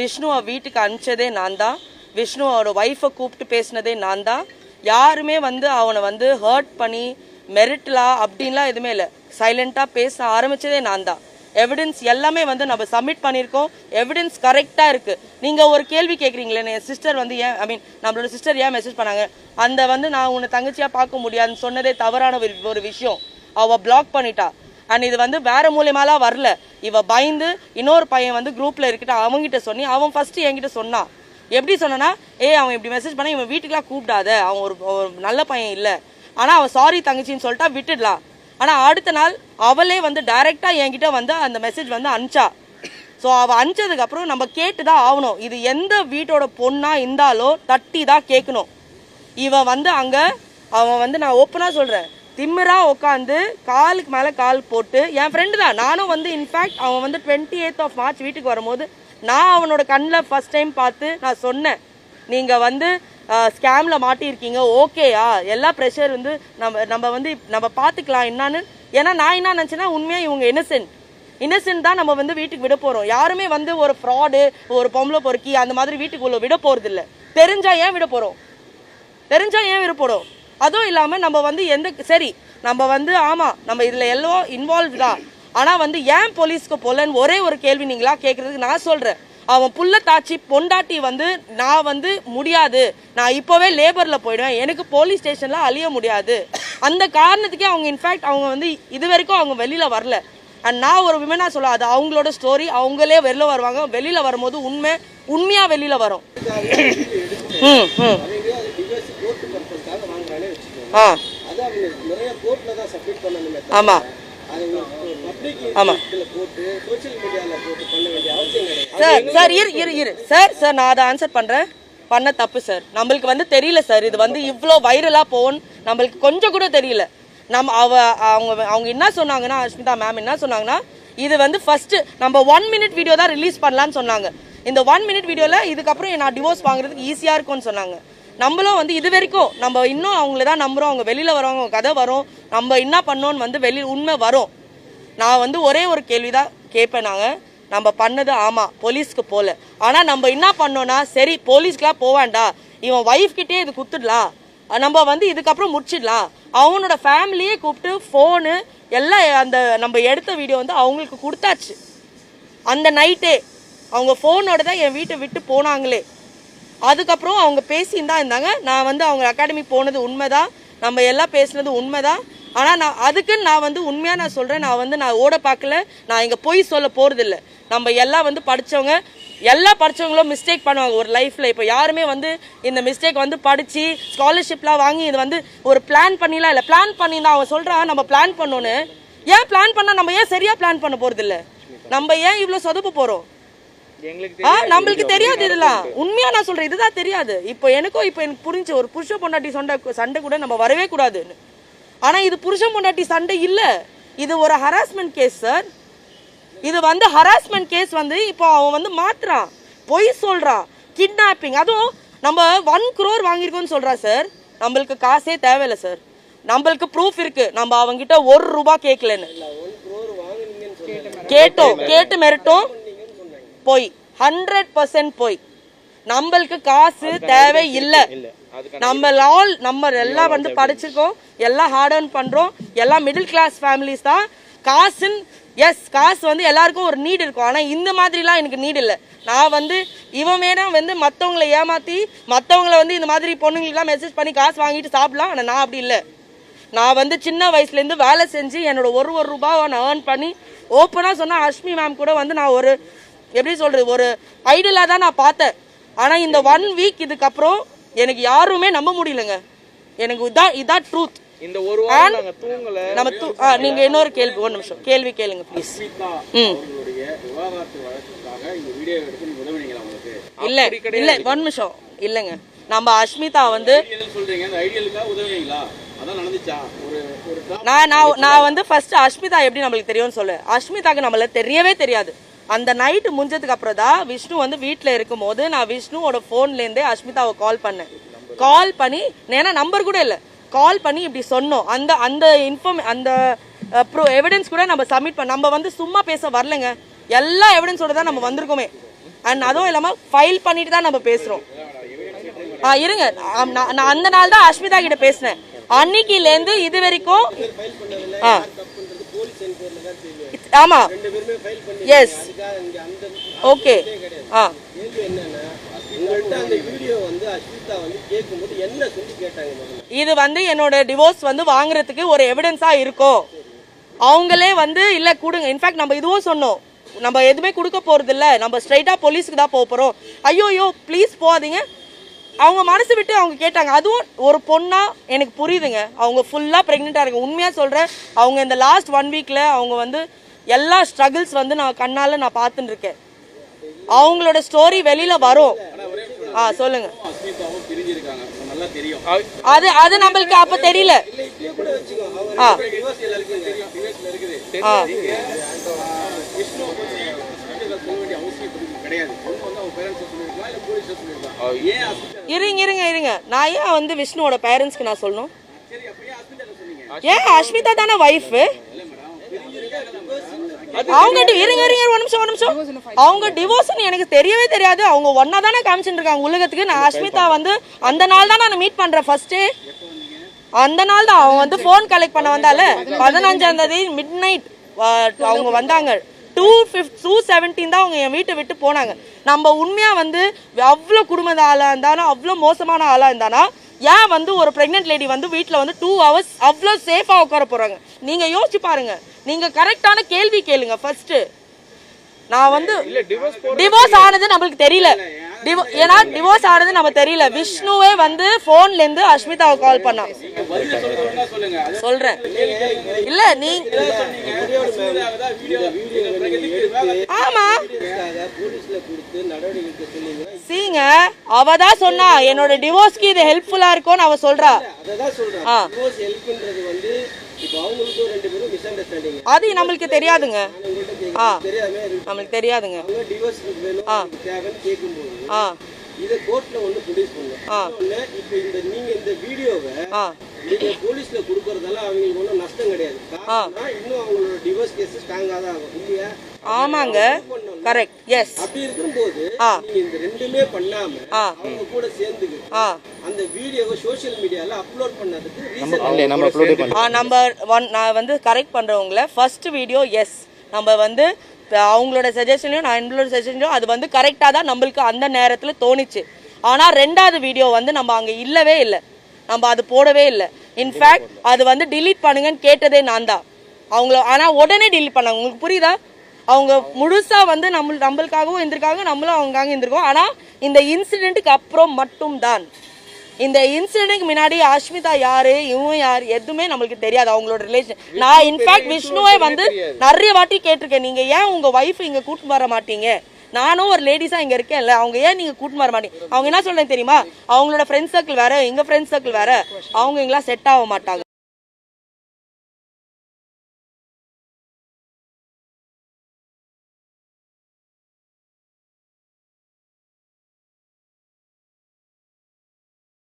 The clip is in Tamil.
விஷ்ணுவை வீட்டுக்கு அனுப்பிச்சதே நான் தான் விஷ்ணுவோட ஒய்ஃபை கூப்பிட்டு பேசினதே நான் தான் யாருமே வந்து அவனை வந்து ஹர்ட் பண்ணி மெரிட்லா அப்படின்லாம் எதுவுமே இல்லை. சைலண்டாக பேச ஆரம்பிச்சதே நான் தான் எவிடன்ஸ் எல்லாமே வந்து நம்ம சப்மிட் பண்ணியிருக்கோம். எவிடன்ஸ் கரெக்டாக இருக்குது நீங்கள் ஒரு கேள்வி கேட்குறீங்களே என் சிஸ்டர் வந்து ஏன் ஐ மீன் நம்மளோட சிஸ்டர் ஏன் மெசேஜ் பண்ணாங்க? அந்த வந்து நான் உன்னை தங்கச்சியாக பார்க்க முடியாதுன்னு சொன்னதே தவறான ஒரு ஒரு விஷயம். அவள் பிளாக் பண்ணிட்டா. அண்ட் இது வந்து வேற மூலியமாலாம் வரல. இவ பயந்து இன்னொரு பையன் வந்து குரூப்ல இருக்கிட்ட அவங்ககிட்ட சொல்லி அவன் ஃபர்ஸ்ட் என்கிட்ட சொன்னான் எப்படி சொன்னானா ஏய் அவன் இப்படி மெசேஜ் பண்ணா இவன் வீட்டுக்குலாம் கூப்பிடாத. அவன் ஒரு நல்ல பையன் இல்ல. ஆனா அவன் சாரி தங்கச்சின்னு சொல்லிட்டா விட்டுடலாம். ஆனா அடுத்த நாள் அவளே வந்து டைரக்டா என்கிட்ட வந்து அந்த மெசேஜ் வந்து அனுப்பிச்சா. ஸோ அவள் அனுப்பிச்சதுக்கு அப்புறம் நம்ம கேட்டு தான் ஆகணும். இது எந்த வீட்டோட பொண்ணா இருந்தாலோ தட்டி தான் கேட்கணும். இவன் வந்து அங்க அவன் வந்து நான் ஓப்பனா சொல்றேன். திம்மராக உட்காந்து காலுக்கு மேலே கால் போட்டு என் ஃப்ரெண்டு தான். நானும் வந்து இன்ஃபேக்ட் அவன் வந்து டுவெண்ட்டி எய்த் ஆஃப் மார்ச் வீட்டுக்கு வரும்போது நான் அவனோட கண்ணில் ஃபஸ்ட் டைம் பார்த்து நான் சொன்னேன். நீங்கள் வந்து ஸ்கேமில் மாட்டியிருக்கீங்க. ஓகேயா எல்லா ப்ரெஷர் வந்து நம்ம நம்ம வந்து நம்ம பார்த்துக்கலாம் என்னான்னு. ஏன்னா நான் என்ன நினச்சேன்னா உண்மையாக இவங்க இன்னசென்ட் இன்னசென்ட் தான் நம்ம வந்து வீட்டுக்கு விட போகிறோம் யாருமே வந்து ஒரு ஃப்ராடு ஒரு பொம்பளை பொறுக்கி அந்த மாதிரி வீட்டுக்குள்ள விட போகிறதில்ல தெரிஞ்சால் ஏன் விட போகிறோம் தெரிஞ்சால் ஏன் விருப்படும் அதுவும் இல்லாம நம்ம வந்து எந்த சரி நம்ம வந்து ஆமா நம்ம இதுல எல்லாம் இன்வால்வ் தான். ஆனா வந்து ஏன் போலீஸ்க்கு போலன்னு ஒரே ஒரு கேள்வி நீங்களா கேக்குறதுக்கு நான் சொல்றேன். அவன் புள்ள தாச்சி பொண்டாட்டி வந்து நான் வந்து முடியாது. நான் இப்போவே லேபர்ல போயிடுவேன். எனக்கு போலீஸ் ஸ்டேஷன்ல அழிய முடியாது. அந்த காரணத்துக்கே அவங்க இன்ஃபேக்ட் அவங்க வந்து இது வரைக்கும் அவங்க வெளியில வரல. அண்ட் நான் ஒரு விமனா சொல்ல அது அவங்களோட ஸ்டோரி அவங்களே வெளில வருவாங்க. வெளியில வரும்போது உண்மை உண்மையா வெளியில வரும். ம் ம் ஆ அது அவங்க நிறைய கோர்ட்ல தான் சப்மிட் பண்ணணுமே ஆமா அது பப்ளிக் ஆமா இதுல போட்டு சோஷியல் மீடியால போட்டு பண்ண ஆ. ஆமாம் ஆமாம் சார் சார் இரு இரு இரு. சார் சார் நான் அதை ஆன்சர் பண்ணுறேன் பண்ண தப்பு சார். நம்மளுக்கு வந்து தெரியல சார். இது வந்து இவ்வளோ வைரலா போகணும் நம்மளுக்கு கொஞ்சம் கூட தெரியல. நம்ம அவ அவங்க அவங்க என்ன சொன்னாங்கன்னா அஷ்மிதா மேம் என்ன சொன்னாங்கன்னா இது வந்து ஃபர்ஸ்ட் நம்ம ஒன் மினிட் வீடியோ தான் ரிலீஸ் பண்ணலாம்னு சொன்னாங்க. இந்த ஒன் மினிட் வீடியோவில் இதுக்கப்புறம் நான் டிவோர்ஸ் வாங்குறதுக்கு ஈஸியாக இருக்கும்னு சொன்னாங்க. நம்மளும் வந்து இது வரைக்கும் நம்ம இன்னும் அவங்கள தான் நம்புகிறோம் அவங்க வெளியில் வரவங்க கதை வரும். நம்ம என்ன பண்ணோன்னு வந்து வெளி உண்மை வரும். நான் வந்து ஒரே ஒரு கேள்விதான் கேட்பேன் நாங்கள் நம்ம பண்ணது ஆமாம் போலீஸ்க்கு போகல ஆனால் நம்ம என்ன பண்ணோன்னா சரி போலீஸ்க்குலாம் போவாண்டா இவன் ஒய்ஃப்கிட்டே இது குத்துடலாம் நம்ம வந்து இதுக்கப்புறம் முடிச்சிடலாம். அவனோட ஃபேமிலியே கூப்பிட்டு ஃபோனு எல்லாம் அந்த நம்ம எடுத்த வீடியோ வந்து அவங்களுக்கு கொடுத்தாச்சு. அந்த நைட்டே அவங்க ஃபோனோட தான் என் வீட்டை விட்டு போனாங்களே. அதுக்கப்புறம் அவங்க பேசின்னு தான் இருந்தாங்க. நான் வந்து அவங்க அகாடமி போனது உண்மைதான். நம்ம எல்லாம் பேசினது உண்மைதான். ஆனால் நான் அதுக்குன்னு நான் வந்து உண்மையாக நான் சொல்கிறேன் நான் வந்து நான் ஓட பார்க்கல. நான் இங்கே போய் சொல்ல போகிறதில்ல நம்ம எல்லாம் வந்து படித்தவங்க எல்லா படிச்சவங்களும் மிஸ்டேக் பண்ணுவாங்க ஒரு லைஃப்பில் இப்போ யாருமே வந்து இந்த மிஸ்டேக் வந்து படித்து ஸ்காலர்ஷிப்லாம் வாங்கி இது வந்து ஒரு பிளான் பண்ணிலாம் இல்லை. பிளான் பண்ணி தான் அவன் சொல்கிறான் நம்ம பிளான் பண்ணோன்னு. ஏன் பிளான் பண்ணால் நம்ம ஏன் சரியாக பிளான் பண்ண போகிறதில்ல நம்ம ஏன் இவ்வளோ சொதப்ப போகிறோம் ஆ நம்மளுக்கு தெரியாது இதெல்லாம். உண்மையா நான் சொல்றேன் இதுதான் தெரியாது. இப்போ எனக்கும் இப்போ எனக்கு புரிஞ்சு ஒரு புருஷ பொண்டாட்டி சண்டை சண்டை கூட நம்ம வரவே கூடாதுன்னு. ஆனா இது புருஷ பொண்டாட்டி சண்டை இல்ல. இது ஒரு ஹராஸ்மெண்ட் கேஸ் சார் இது வந்து ஹராஸ்மெண்ட் கேஸ் வந்து இப்போ அவன் வந்து மாத்துறான். பொய் சொல்றான். கிட்னாப்பிங் அதுவும் நம்ம ஒன் குரோர் வாங்கியிருக்கோம்னு சொல்றா சார் நம்மளுக்கு காசே தேவையில்லை சார் நம்மளுக்கு ப்ரூஃப் இருக்கு. நம்ம அவங்கிட்ட ஒரு ரூபா கேட்கலன்னு. கேட்டோம் கேட்டு மிரட்டும். போய். ஹண்ட்ரட் பர்சன்ட் போய். நம்மளுக்கு காசு தேவை இல்ல. நம்ம ஆல் நம்ம எல்லாம் வந்து படிச்சிருக்கோம். எல்லாம் ஹார்ட் earn பண்றோம். எல்லாம் மிடில் கிளாஸ் ஃபேமிலிஸ் தான். காசுன்னு எஸ் காசு வந்து எல்லாருக்கும் ஒரு நீட் இருக்கும். ஆனா இந்த மாதிரிலாம் எனக்கு நீட் இல்லை. நான் வந்து இவன் வேணா வந்து மத்தவங்களை ஏமாத்தி மத்தவங்கள வந்து இந்த மாதிரி பொண்ணுங்களுக்குலாம் மெசேஜ் பண்ணி காசு வாங்கிட்டு சாப்பிடலாம். ஆனா நான் அப்படி இல்லை. நான் வந்து சின்ன வயசுலேருந்து வேலை செஞ்சு என்னோட ஒரு ஒரு ரூபாவை நான் ஏர்ன் பண்ணி ஓப்பனாக சொன்னால் அஷ்மி மேம் கூட வந்து நான் ஒரு எப்படி சொல்றது ஒரு ஐடலாக தான் நான் பார்த்தேன். ஆனால் இந்த ஒன் வீக் இதுக்கப்புறம் எனக்கு யாருமே நம்ப முடியலங்க. எனக்கு இதான் இதான் ட்ரூத் இந்த ஒரு நம்ம தூ ஆ நீங்கள் இன்னொரு கேள்வி ஒரு நிமிஷம். கேள்வி கேளுங்க ப்ளீஸ் ம். இல்லை இல்லை ஒரு நிமிஷம். இல்லைங்க. நம்ம அஷ்மிதா வந்து நான் நான் நான் வந்து ஃபர்ஸ்ட் அஷ்மிதா எப்படி நம்மளுக்கு தெரியும்னு சொல்லு. அஷ்மிதாக்கு நம்மள தெரியவே தெரியாது. அந்த நைட்டு முடிஞ்சதுக்கு அப்புறம் தான் விஷ்ணு வந்து வீட்டில் இருக்கும்போது நான் விஷ்ணுவோட ஃபோன்லேருந்தே அஷ்மிதாவை கால் பண்ணேன். கால் பண்ணி ஏன்னா நம்பர் கூட இல்லை. கால் பண்ணி இப்படி சொன்னோம். அந்த அந்த இன்ஃபர்ம் அந்த ப்ரூ எவிடன்ஸ் கூட நம்ம சப்மிட் பண்ண நம்ம வந்து சும்மா பேச வரலங்க. எல்லா எவிடன்ஸோட தான் நம்ம வந்திருக்கோமே. அண்ட் அதுவும் இல்லாமல் ஃபைல் பண்ணிட்டு தான் நம்ம பேசுகிறோம் ஆ இருங்க. நான் நான் அந்த நாள் தான் அஸ்மிதா கிட்ட பேசினேன். அன்னைக்குலேருந்து இது வரைக்கும் ஆ. ஆமா. எஸ் ஓகே ஆ. இது வந்து என்னோட டிவோர்ஸ் வந்து வாங்குறதுக்கு ஒரு எவிடன்ஸா இருக்கும். அவங்களே வந்து இல்ல கொடுங்க. இன்ஃபேக்ட் நம்ம இதுவும் சொன்னோம். நம்ம எதுவுமே கொடுக்க போறது இல்ல நம்ம ஸ்ட்ரைட்டா போலீஸ்க்கு தான் போக போறோம். ஐயோ ஐயோ ப்ளீஸ் போகாதீங்க. அவங்க மனசு விட்டு அவங்க கேட்டாங்க. அதுவும் ஒரு பொண்ணா எனக்கு புரியுதுங்க. அவங்க ஃபுல்லா பிரெக்னெண்டா இருக்கு உண்மையா சொல்றேன். அவங்க இந்த லாஸ்ட் ஒன் வீக்ல அவங்க வந்து எல்லா ஸ்ட்ரகிள்ஸ் வந்து நான் கண்ணால் நான் பார்த்துட்டு இருக்கேன் அவங்களோட ஸ்டோரி வெளியில வரும். ஆ சொல்லுங்க. அது அது நம்மளுக்கு அப்ப தெரியல. ஆ. ஆ. இருங்க இருங்க இருங்க. நான் ஏன் வந்து விஷ்ணுவோட பேரண்ட்ஸ்க்கு நான் சொல்லணும்? ஏன் அஸ்மிதா தானே ஒய்ஃபு அவங்க இருங்க இருங்க ஒரு நிமிஷம் ஒரு நிமிஷம். அவங்க டிவோர்ஸ்னு எனக்கு தெரியவே தெரியாது. அவங்க ஒன்னா தானே காமிச்சிட்டு இருக்காங்க. உலகத்துக்கு நான் அஸ்மிதா வந்து அந்த நாள் தான் நான் மீட் பண்றேன் ஃபர்ஸ்ட் அந்த நாள் தான் அவங்க வந்து ஃபோன் கலெக்ட் பண்ண வந்தால பதினஞ்சாம் தேதி மிட் நைட் அவங்க வந்தாங்க. டூ ஃபிஃப்ட் டூ செவன்டீன் தான் அவங்க என் வீட்டை விட்டு போனாங்க. நம்ம உண்மையா வந்து அவ்வளோ குடும்ப ஆளா இருந்தாலும் அவ்வளோ மோசமான ஆளா இருந்தானா ஏன் வந்து ஒரு பிரெக்னென்ட் லேடி வந்து வீட்டில் வந்து டூ ஹவர்ஸ் அவ்வளோ சேஃபாக உட்கார போறாங்க? நீங்க யோசிச்சு பாருங்க. நீங்க கரெக்டான கேள்வி கேளுங்க ஃபர்ஸ்ட் நான் வந்து டிவோர்ஸ் ஆனது நம்மளுக்கு தெரியல. ஏன்னா டிவோர்ஸ் ஆனது நம்ம தெரியல. விஷ்ணுவே வந்து போன்ல இருந்து அஸ்மிதாவை கால் பண்ணான் சொல்றேன். இல்ல நீ ஆமா. இதுக்காக போலீஸ்ல கொடுத்து நடவடிக்கை எடுக்க சொன்னீங்கன்னா சீங்க. அவ தான் சொன்னா என்னோட டிவோர்ஸ்க்கு இது ஹெல்ப்ஃபுல்லா இருக்கும்னு அவ சொல்றா. அதை ஆ. நம்மளுக்கு தெரியாதுங்க. ஆ. நம்மளுக்கு தெரியாதுங்க. கேட்கும்போது ஆ. இதை கோர்ட்ல வந்து ப்ரொடியூஸ் பண்ணுங்க. ஆ. ஒண்ணு இப்போ இந்த நீங்க இந்த வீடியோவை ஆ. நீங்க போலீஸ்ல கொடுக்கறதால அவங்களுக்கு ஒன்றும் நஷ்டம் கிடையாது. இன்னும் அவங்களோட டிவோர்ஸ் கேஸ் ஸ்ட்ராங்கா தான் ஆகும். இல்லையா? ஆமாங்க. கரெக்ட் எஸ் அப்படி இருக்கும்போது ஆ. நீங்க இந்த ரெண்டுமே பண்ணாம ஆ. அவங்க கூட ஆ. அந்த வீடியோவை சோஷியல் மீடியால அப்லோட் பண்ணதுக்கு நம்ம அப்லோட் நம்பர் ஒன் நான் வந்து கரெக்ட் பண்ணுறவங்கள ஃபர்ஸ்ட் வீடியோ எஸ் நம்ம வந்து இப்ப அவங்களோட சஜஷன்லையும் நான் என்னோட சஜஷன்லையும் அது வந்து கரெக்டாக தான் நம்மளுக்கு அந்த நேரத்தில் தோணுச்சு. ஆனால் ரெண்டாவது வீடியோ வந்து நம்ம அங்கே இல்லவே இல்லை. நம்ம அது போடவே இல்லை. இன்ஃபேக்ட் அது வந்து delete பண்ணுங்கன்னு கேட்டதே நான் தான் அவங்கள ஆனால் உடனே delete பண்ணாங்க. உங்களுக்கு புரியுதா? அவங்க முழுசா வந்து நம்ம நம்மளுக்காகவும் இருந்திருக்காங்க நம்மளும் அவங்களுக்காக இருந்திருக்கோம். ஆனால் இந்த இன்சிடென்ட்டுக்கு அப்புறம் மட்டும்தான். இந்த இன்சிடென்ட்க்கு முன்னாடி அஷ்மிதா யாரு இவன் யார் எதுவுமே நம்மளுக்கு தெரியாது. அவங்களோட ரிலேஷன் நான் இன்ஃபேக்ட் விஷ்ணுவை வந்து நிறைய வாட்டி கேட்டிருக்கேன். நீங்க ஏன் உங்க ஒய்ஃப் இங்க கூட்டிட்டு வர மாட்டீங்க? நானும் ஒரு லேடிஸா இங்க இருக்கேன்ல. அவங்க ஏன் நீங்க கூட்டிட்டு வர மாட்டீங்க? அவங்க என்ன சொல்றேன் தெரியுமா? அவங்களோட ஃப்ரெண்ட் சர்க்கிள் வேற எங்க ஃப்ரெண்ட் சர்க்கிள் வேற. அவங்க எங்கெல்லாம் செட் ஆக மாட்டாங்க.